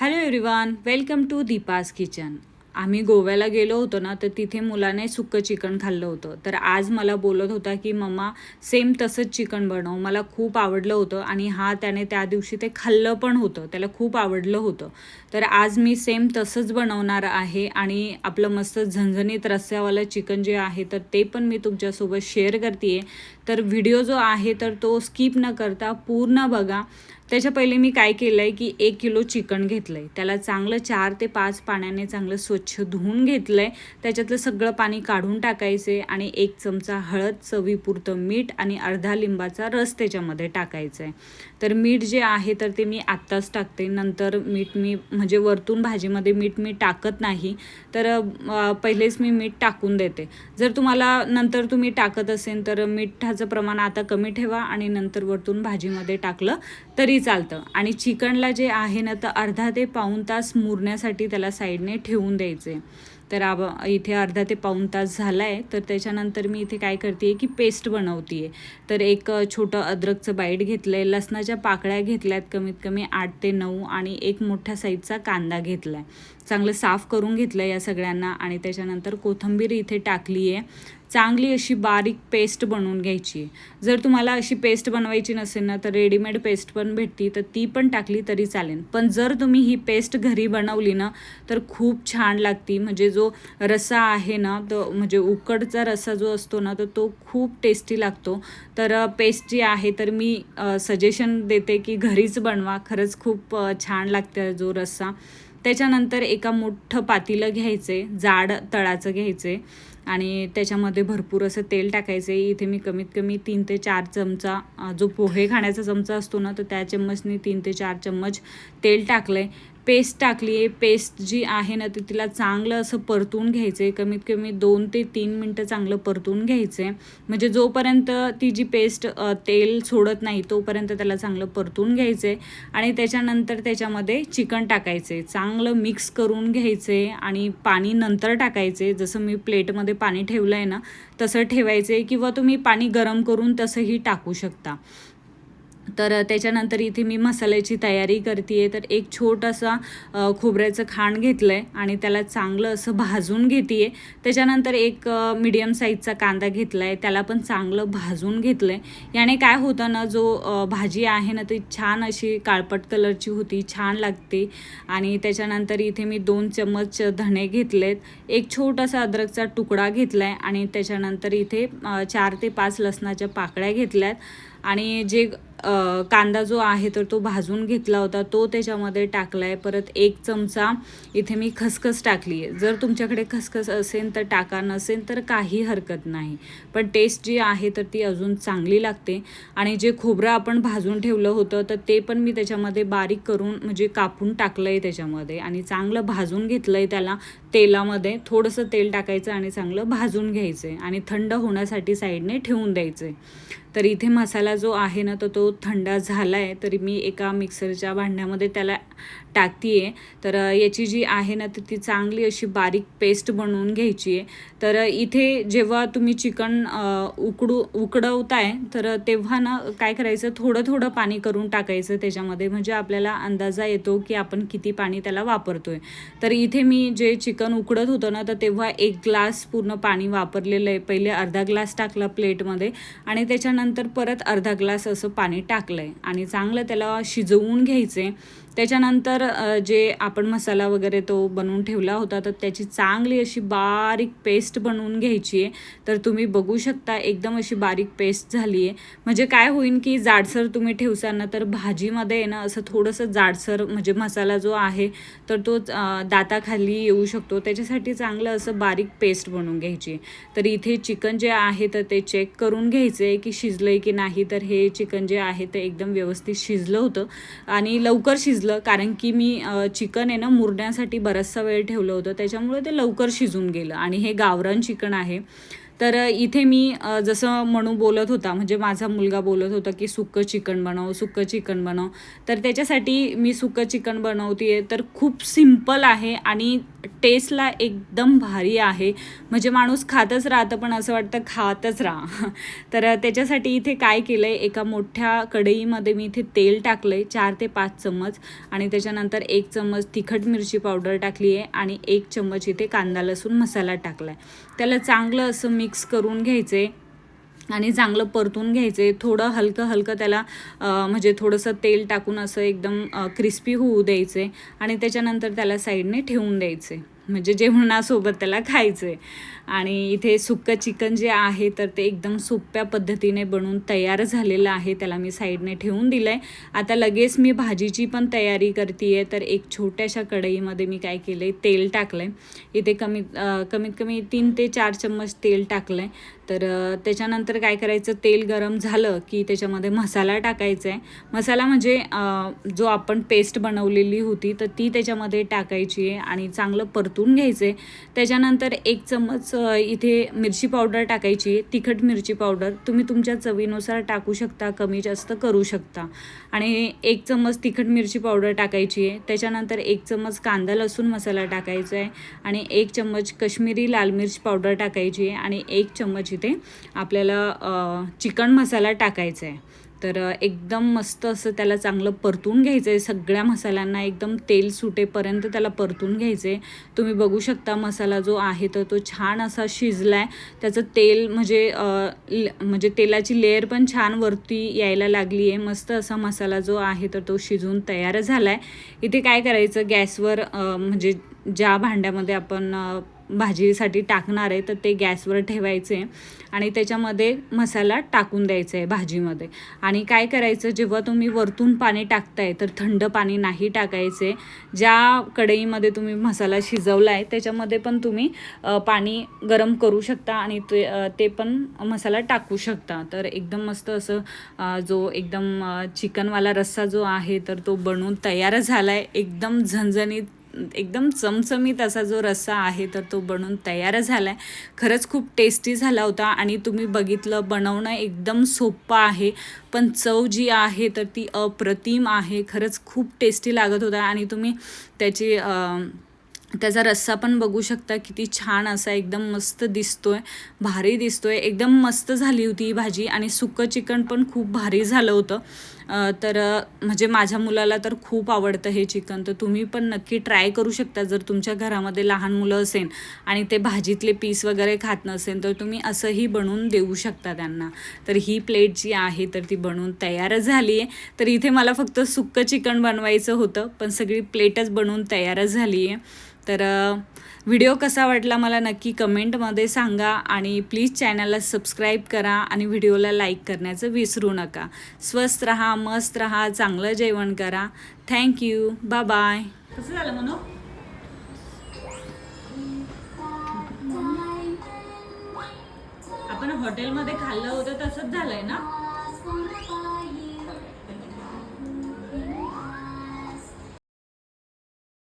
Hello everyone welcome to Deepa's kitchen आम्ही गोव्याला गेलो होतो ना तर तिथे मुलाने सुक्कं चिकन खाल्लं होतं. तर आज मला बोलत होता की मम्मा सेम तसंच चिकन बनव. मला खूप आवडलं होतं आणि हा त्याने त्या दिवशी ते खाल्लं पण होतं. त्याला खूप आवडलं होतं. तर आज मी सेम तसंच बनवणार आहे आणि आपलं मस्त झणझणीत रस्स्यावालं चिकन जे आहे तर ते पण मी तुमच्यासोबत शेअर करते तर व्हिडिओ जो आहे तर तो स्किप न करता पूर्ण बघा. त्याच्या पहिले मी काय केलं आहे की एक किलो चिकन घेतलं आहे त्याला चांगलं चार ते पाच पाण्याने चांगलं स्वच्छ धुवून घेतलं आहे त्याच्यातलं सगळं पाणी काढून टाकायचे आणि एक चमचा हळद चवीपुरतं मीठ आणि अर्धा लिंबाचा रस त्याच्यामध्ये टाकायचा आहे तर मीठ जे आहे तर ते मी आत्ताच टाकते. नंतर मीठ मी म्हणजे वरतून भाजीमध्ये मीठ मी टाकत नाही. तर पहिलेच मी मीठ टाकून देते. जर तुम्हाला नंतर तुम्ही टाकत असेल तर मिठाचं प्रमाण आता कमी ठेवा आणि नंतर वरतून भाजीमध्ये टाकलं तरी चालतं. आणि चिकनला जे आहे ना तर अर्धा ते पाऊण तास मुरण्यासाठी त्याला साईडने ठेवून द्यायचे. तर आब इथे अर्धा ते पाऊण तास झाला आहे तर त्याच्यानंतर मी इथे काय करते आहे की पेस्ट बनवते आहे तर एक छोटं अद्रकचं बाईट घेतलं आहे लसणाच्या पाकळ्या घेतल्यात कमीत कमी आठ ते नऊ आणि एक मोठ्या साईजचा कांदा घेतला आहे चांगलं साफ करून घेतलं या सगळ्यांना आणि त्याच्यानंतर कोथंबीर इथे टाकली आहे. चांगली अशी बारीक पेस्ट बनवून घ्यायची. आहे जर तुम्हाला अशी पेस्ट बनवायची नसेल ना तर रेडीमेड पेस्ट पण भेटती तर ती पण टाकली तरी चालेल. पण जर तुम्ही ही पेस्ट घरी बनवली ना तर खूप छान लागती. म्हणजे जो रस्सा आहे ना तो म्हणजे उकडचा रस्सा जो असतो ना तर तो खूप टेस्टी लागतो. तर पेस्ट जी आहे तर मी सजेशन देते की घरीच बनवा. खरंच खूप छान लागते जो रस्सा त्याच्यानंतर एका मोठं पातीलं घ्यायचे जाड तळाचं घ्यायचे आणि त्याच्यामध्ये भरपूर असं तेल टाकायचे. इथे मी कमीत कमी तीन ते चार चमचा जो पोहे खाण्याचा चमचा असतो ना तर त्या चम्मचनी तीन ते चार चम्मच तेल टाकलं आहे पेस्ट टाकली आहे. पेस्ट जी आहे ना ती तिला चांगलं असं परतून घ्यायचं आहे कमीत कमी दोन ते तीन मिनटं चांगलं परतून घ्यायचं आहे म्हणजे जोपर्यंत ती जी पेस्ट तेल सोडत नाही तोपर्यंत त्याला चांगलं परतून घ्यायचं आहे आणि त्याच्यानंतर त्याच्यामध्ये चिकन टाकायचं आहे चांगलं मिक्स करून घ्यायचं आहे आणि पाणी नंतर टाकायचं आहे जसं मी प्लेटमध्ये पाणी ठेवलं आहे ना तसं ठेवायचं आहे किंवा तुम्ही पाणी गरम करून तसंही टाकू शकता. तर त्याच्यानंतर इथे मी मसाल्याची तयारी करते आहे तर एक छोटासा खोबऱ्याचं खाण घेतलं आहे आणि त्याला चांगलं असं भाजून घेते आहे त्याच्यानंतर एक मीडियम साईजचा कांदा घेतला आहे त्याला पण चांगलं भाजून घेतलं आहे याने काय होतं ना जो भाजी आहे ना ती छान अशी काळपट कलरची होती छान लागते. आणि त्याच्यानंतर इथे मी दोन चम्मच धणे घेतलेत. एक छोटासा अद्रकचा तुकडा घेतला आहे आणि त्याच्यानंतर इथे चार ते पाच लसणाच्या पाकळ्या घेतल्यात. आणि जे कांदा जो आहे तर तो भाजून घेतला होता. तो त्याच्यामध्ये टाकला आहे परत एक चमचा इथे मी खसखस टाकली आहे. जर तुमच्याकडे खसखस असेल तर टाका नसेल तर काही हरकत नाही. पण टेस्ट जी आहे तर ती अजून चांगली लागते. आणि जे खोबरं आपण भाजून ठेवलं होतं तर ते पण मी त्याच्यामध्ये बारीक करून म्हणजे कापून टाकलं आहे त्याच्यामध्ये. आणि चांगलं भाजून घेतलं आहे त्याला तेलामध्ये. थोडंसं तेल टाकायचं आणि चांगलं भाजून घ्यायचं आहे आणि थंड होण्यासाठी साईडने ठेवून द्यायचं आहे तर इथे मसाला जो आहे ना तर तो थंड झाला आहे तरी मी एका मिक्सरच्या भांड्यामध्ये त्याला टाकते आहे तर याची जी आहे ना तर ती चांगली अशी बारीक पेस्ट बनवून घ्यायची आहे. तर इथे जेव्हा तुम्ही चिकन उकडू उकडवताय तर तेव्हा ना काय करायचं थोडं थोडं पाणी करून टाकायचं त्याच्यामध्ये. म्हणजे आपल्याला अंदाजा येतो की आपण किती पाणी त्याला वापरतोय. तर इथे मी जे चिकन उकडत होतं ना तर तेव्हा एक ग्लास पूर्ण पाणी वापरलेलं आहे. पहिले अर्धा ग्लास टाकला प्लेटमध्ये. आणि त्याच्यानंतर परत अर्धा ग्लास असं पाणी टाकलं आहे आणि चांगलं त्याला शिजवून घ्यायचे त्याच्यानंतर जे आपण मसाला वगैरे तो बनवून ठेवला होता तर त्याची चांगली अशी बारीक पेस्ट बनवून घ्यायची आहे. तर तुम्ही बघू शकता एकदम अशी बारीक पेस्ट झाली आहे. म्हणजे काय होईल की जाडसर तुम्ही ठेवसाल ना तर भाजीमध्ये आहे ना असं थोडंसं जाडसर म्हणजे मसाला जो आहे तर तो दाताखाली येऊ शकतो. त्याच्यासाठी चांगलं असं बारीक पेस्ट बनवून घ्यायची तर इथे चिकन जे आहे तर ते चेक करून घ्यायचं आहे की शिजलं आहे की नाही. तर हे चिकन जे आहे ते एकदम व्यवस्थित शिजलं होतं. आणि लवकर शिज शिजलं. कारण की मी चिकन आहे ना मुरण्यासाठी बराचसा वेळ ठेवलं होतं. त्याच्यामुळे ते लवकर शिजून गेलं. आणि हे गावरान चिकन आहे. तर इथे मी जसं म्हणू बोलत होता म्हणजे माझा मुलगा बोलत होता की सुकं चिकन बनव सुक्कं चिकन बनव. तर त्याच्यासाठी मी सुकं चिकन बनवते तर खूप सिंपल आहे आणि टेस्टला एकदम भारी आहे. म्हणजे माणूस खातच राहतं पण असं वाटतं खातच राहा. तर त्याच्यासाठी इथे काय केलं आहे एका मोठ्या कढईमध्ये मी इथे तेल टाकलं आहे चार ते पाच चम्मच. आणि त्याच्यानंतर एक चम्मच तिखट मिरची पावडर टाकली आहे आणि एक चम्मच इथे कांदा लसूण मसाला टाकला आहे त्याला चांगलं असं मिक्स करून घ्यायचं आहे आणि चांगलं परतून घ्यायचे. थोडं हलकं हलकं त्याला म्हणजे थोडंसं तेल टाकून असं एकदम क्रिस्पी होऊ द्यायचे आणि त्याच्यानंतर त्याला साईडने ठेवून द्यायचे. म्हणजे जेवणासोबत त्याला खायचं आहे आणि इथे सुक्कं चिकन जे आहे तर ते एकदम सोप्या पद्धतीने बनवून तयार झालेलं आहे. त्याला मी साईडने ठेवून दिलं आहे आता लगेच मी भाजीची पण तयारी करते आहे तर एक छोट्याशा कढईमध्ये मी काय केलं आहे तेल टाकलं आहे इथे कमीत कमीत कमी तीन ते चार चम्मच तेल टाकलं आहे तर त्याच्यानंतर काय करायचं तेल गरम झालं की त्याच्यामध्ये मसाला टाकायचा आहे मसाला म्हणजे जो आपण पेस्ट बनवलेली होती तर ती त्याच्यामध्ये टाकायची आहे आणि चांगलं परतून घ्यायचं. आहे त्याच्यानंतर एक चम्मच इथे मिरची पावडर टाकायची. आहे तिखट मिरची पावडर तुम्ही तुमच्या चवीनुसार टाकू शकता कमी जास्त करू शकता. आणि एक चम्मच तिखट मिरची पावडर टाकायची. आहे त्याच्यानंतर एक चम्मच कांदा लसूण मसाला टाकायचा आहे आणि एक चम्मच कश्मीरी लाल मिर्च पावडर टाकायची. आहे आणि एक चम्मच इथे आपल्याला चिकन मसाला टाकायचा आहे तर एकदम मस्त असं त्याला चांगलं परतून घ्यायचं आहे सगळ्या मसाल्यांना एकदम तेल सुटेपर्यंत त्याला परतून घ्यायचं आहे तुम्ही बघू शकता मसाला जो आहे तर तो छान असा शिजला आहे त्याचं तेल म्हणजे ल- म्हणजे तेलाची लेअर पण छान वरती यायला लागली आहे मस्त असा मसाला जो आहे तर तो शिजून तयार झाला आहे इथे काय करायचं? गॅसवर म्हणजे ज्या भांड्यामध्ये आपण भाजीसाठी टाकणार आहे तर ते गॅसवर ठेवायचे आणि त्याच्यामध्ये मसाला टाकून द्यायचा आहे भाजीमध्ये. आणि काय करायचं जेव्हा तुम्ही वरतून पाणी टाकताय तर थंड पाणी नाही टाकायचे. ज्या कढईमध्ये तुम्ही मसाला शिजवला आहे त्याच्यामध्ये पण तुम्ही पाणी गरम करू शकता आणि ते ते पण मसाला टाकू शकता. तर एकदम मस्त असं जो एकदम चिकनवाला रस्सा जो आहे तर तो बनवून तयार झाला आहे एकदम झणझणीत एकदम चमचमीत असा जो रस्सा आहे तर तो बनवून तयार झाला आहे खरंच खूप टेस्टी झाला होता आणि तुम्ही बघितलं बनवणं एकदम सोपं आहे. पण चव जी आहे तर ती अप्रतिम आहे. खरंच खूप टेस्टी लागत होता आणि तुम्ही त्याची त्याचा रस्सा पण बघू शकता. किती छान असा एकदम मस्त दिसतोय भारी दिसतोय. एकदम मस्त झाली होती ही भाजी आणि सुकं चिकन पण खूप भारी झालं होतं. तर म्हणजे माझ्या मुलाला तर खूप आवडतं हे चिकन. तर तुम्ही पण नक्की ट्राय करू शकता जर तुमच्या घरामध्ये लहान मुलं असेल आणि ते भाजीतले पीस वगैरे खात नसेल तर तुम्ही असंही बनवून देऊ शकता त्यांना. तर ही प्लेट जी आहे तर ती बनवून तयार झाली आहे. तर इथे मला फक्त सुक्कं चिकन बनवायचं होतं पण सगळी प्लेटच बनवून तयार झाली आहे. तर व्हिडिओ कसा वाटला मला नक्की कमेंटमध्ये सांगा आणि प्लीज चॅनलला सबस्क्राईब करा आणि व्हिडिओला लाईक करण्याचं विसरू नका. स्वस्त रहा मस्त राहा चांगलं जेवण करा. थँक्यू बाय बाय कसं झालं म्हणू आपण हॉटेलमध्ये खाल्लं होतं तसंच झालंय ना?